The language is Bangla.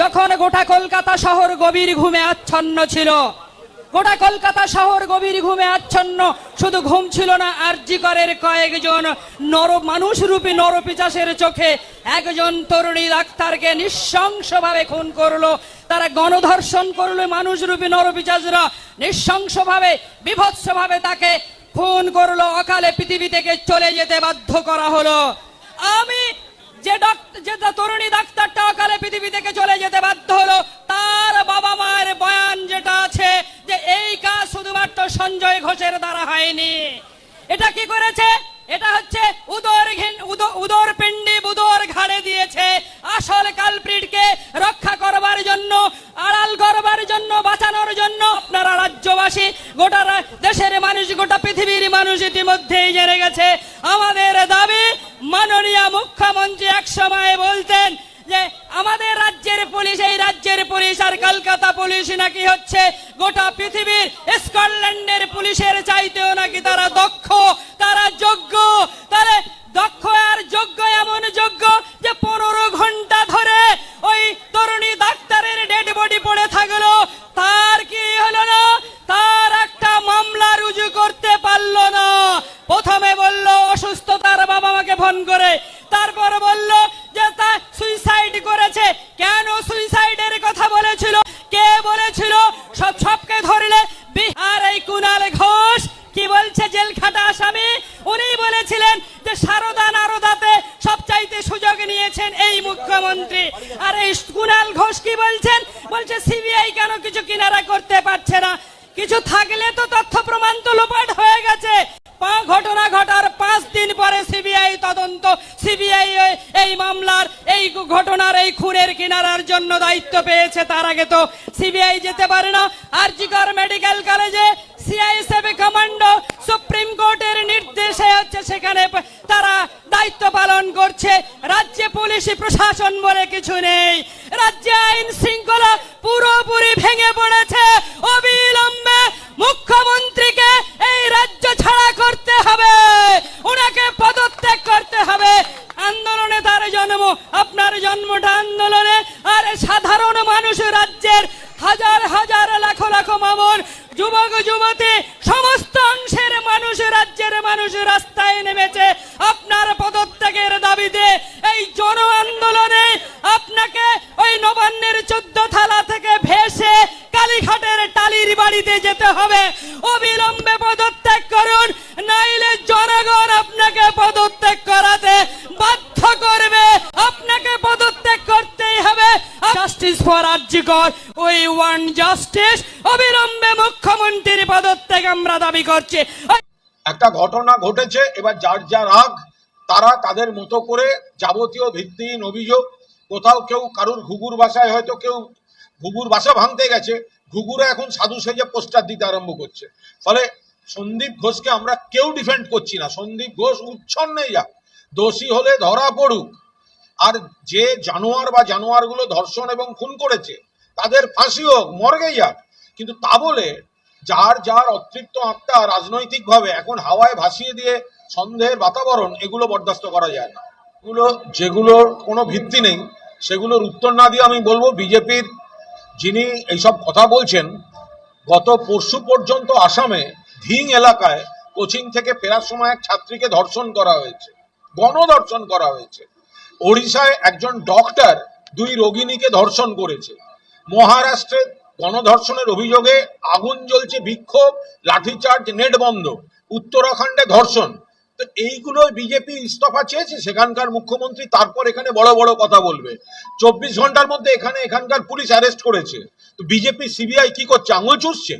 যখন গোটা কলকাতা শহর গভীর ঘুমে আচ্ছন্ন ছিল, গোটা কলকাতা শহর গভীর ঘুমে আচ্ছন্ন, শুধু ঘুম ছিল না, আরজিকরের কয়েকজন নর মানুষ রূপী নরপিচাসের চোখে একজন তরুণী ডাক্তারকে নৃশংসভাবে খুন করল, তারা গণধর্ষণ করল মানুষ রূপী নরপিচাসরা নৃশংসভাবে, বিভৎসভাবে তাকে খুন করল, অকালে পৃথিবী থেকে চলে যেতে বাধ্য করা হলো। আমি যে ডাক্তার যে তরুণী ডাক্তারটা অকালে পৃথিবী থেকে চলে যেতে বাধ্য হলো, তার বাবা মায়ের বয়ান যেটা আছে যে এই কাজ শুধুমাত্র সঞ্জয় ঘোষের দ্বারা হয়নি। এটা কি করেছে? এটা হচ্ছে উদর উদর পিণ্ডি বুদর ঘাড়ে দিয়েছে। আসল কালপ্রিটকে রক্ষা করবার জন্য, আড়াল করবার জন্য, বাঁচানোর জন্য আপনারা রাজ্যবাসী, গোটা দেশের মানুষ, গোটা পৃথিবীর মানুষ ইতিমধ্যেই জেনে গেছে। আমাদের দাবি মাননীয় মুখ্যমন্ত্রী এক সময় বলতেন যে আমাদের রাজ্যের পুলিশ এই রাজ্যের পুলিশ আর কলকাতা পুলিশ নাকি হচ্ছে গোটা পৃথিবীর স্কটল্যান্ডের পুলিশের চাইতেও নাকি তারা দক্ষ, তারা যোগ্য তারা দক্ষ আর যোগ্য এমন যোগ্য যে পনেরো ঘণ্টা ধরে ওই তরুণী ডাক্তারের ডেড বডি পড়ে থাকল, তার কি হলো না? তার একটা মামলা রুজু করতে পারল না। প্রথমে বলল অসুস্থতার বাবা মাকে ফোন করে। তারপর বলল যে তা সুইসাইড করেছে। কেন সুইসাইডের কুনাল ঘোষ, কি বলছে জেল খাটা আসামি? উনি বলেছিলেন যে সারদা নারদাতে সব চাইতে সুযোগ নিয়েছেন এই মুখ্যমন্ত্রী। আর এই কুনাল ঘোষ কি বলছেন? বলছে, সিবিআই কেন কিছু কিনারা করতে পারছে না? কিছু থাকলে তো তথ্য প্রমাণ তো লোপাট হয়ে গেছে। ঘটনা ঘটার পাঁচ দিন পরে সিবিআই তদন্ত। সিবিআই এই মামলার, এই ঘটনার, এই খুনের কিনারার জন্য দায়িত্ব পেয়েছে তার আগে তো। সিবিআই যেতে পারে না। আরজিকর মেডিকেল কলেজে সিআইএসএফ কমান্ডো সুপ্রিম কোর্টের নির্দেশে হচ্ছে সেখানে তারা দায়িত্ব পালন করছে। রাজ্যে পুলিশ, প্রশাসন বলে কিছু নেই। রাজ্যে আইন শৃঙ্খলা পুরোপুরি ভেঙে পড়েছে। অবিলম্বে মুখ্যমন্ত্রীকে এই রাজ্য ছাড়া করতে হবে। ওনাকে পদত্যাগ করতে হবে। আন্দোলনে তার জন্ম, আপনার জন্মটা আন্দোলনে। আর সাধারণ মানুষ রাজ্যের যুবক, যুবতী, সমস্ত অংশের মানুষ, রাজ্যের মানুষ রাস্তায় নেমেছে। আপনার পদত্যাগের দাবিতে এই জন আন্দোলনে আপনাকে ওই নবান্নের চোদ্দ থালা থেকে ভেসে কালীঘাটের টালির বাড়িতে যেতে হবে। অবিলম্বে পদত্যাগ করুন, নাইলে জনগণ আপনাকে পদত্যাগ করাতে বাধ্য করবে। আপনাকে পদত্যাগ করতেই হবে। Justice for RG Kar we want justice অবিলম্বে মুখ্যমন্ত্রীর পদত্যাগ আমরা দাবি করছি। একটা ঘটনা ঘটেছে, এবার যার যা রাগ, তারা তাদের মতো করে যাবতীয় ভিত্তিহীন অভিযোগ, কোথাও কেউ কারুর ঘুঘুর বাসায় হয়তো কেউ ঘুঘুর বাসা ভাঙতে গেছে, ঘুঘুরে এখন সাধু সেজে পোস্টার দিতে আরম্ভ করছে। ফলে সন্দীপ ঘোষকে আমরা কেউ ডিফেন্ড করছি না। সন্দীপ ঘোষ উচ্ছন্নে যাক, দোষী হলে ধরা পড়ুক। আর যে জানোয়ার বা জানোয়ারগুলো ধর্ষণ এবং খুন করেছে, তাদের ফাঁসি হোক মর্গে যাক। কিন্তু তা বলে যার যার অতৃপ্ত আত্মা রাজনৈতিকভাবে এখন হাওয়ায় ভাসিয়ে দিয়ে সন্দেহের বাতাবরণ, এগুলো বরদাস্ত করা যায় না। এগুলো, যেগুলোর কোনো ভিত্তি নেই, সেগুলোর উত্তর না দিয়ে আমি বলব বিজেপির যিনি এইসব কথা বলছেন, গত পরশু পর্যন্ত আসামে ধিং এলাকায় কোচিং থেকে ফেরার সময় এক ছাত্রীকে ধর্ষণ করা হয়েছে, গণধর্ষণ করা হয়েছে। ওড়িশায় একজন ডক্টর দুই রোগিণীকে ধর্ষণ করেছে। মহারাষ্ট্রে গণধর্ষণের অভিযোগে আগুন জ্বলছে বিক্ষোভ, লাঠিচার্জ, নেট বন্ধ, উত্তরাখণ্ডে ধর্ষণ। তো এইগুলো বিজেপি ইস্তফা চেয়েছে, সেখানকার মুখ্যমন্ত্রী তারপর এখানে বড় বড় কথা বলবে। চব্বিশ ঘণ্টার মধ্যে এখানে এখানকার পুলিশ অ্যারেস্ট করেছে। তো বিজেপি, সিবিআই কি করছে? আঙুল চুষছে?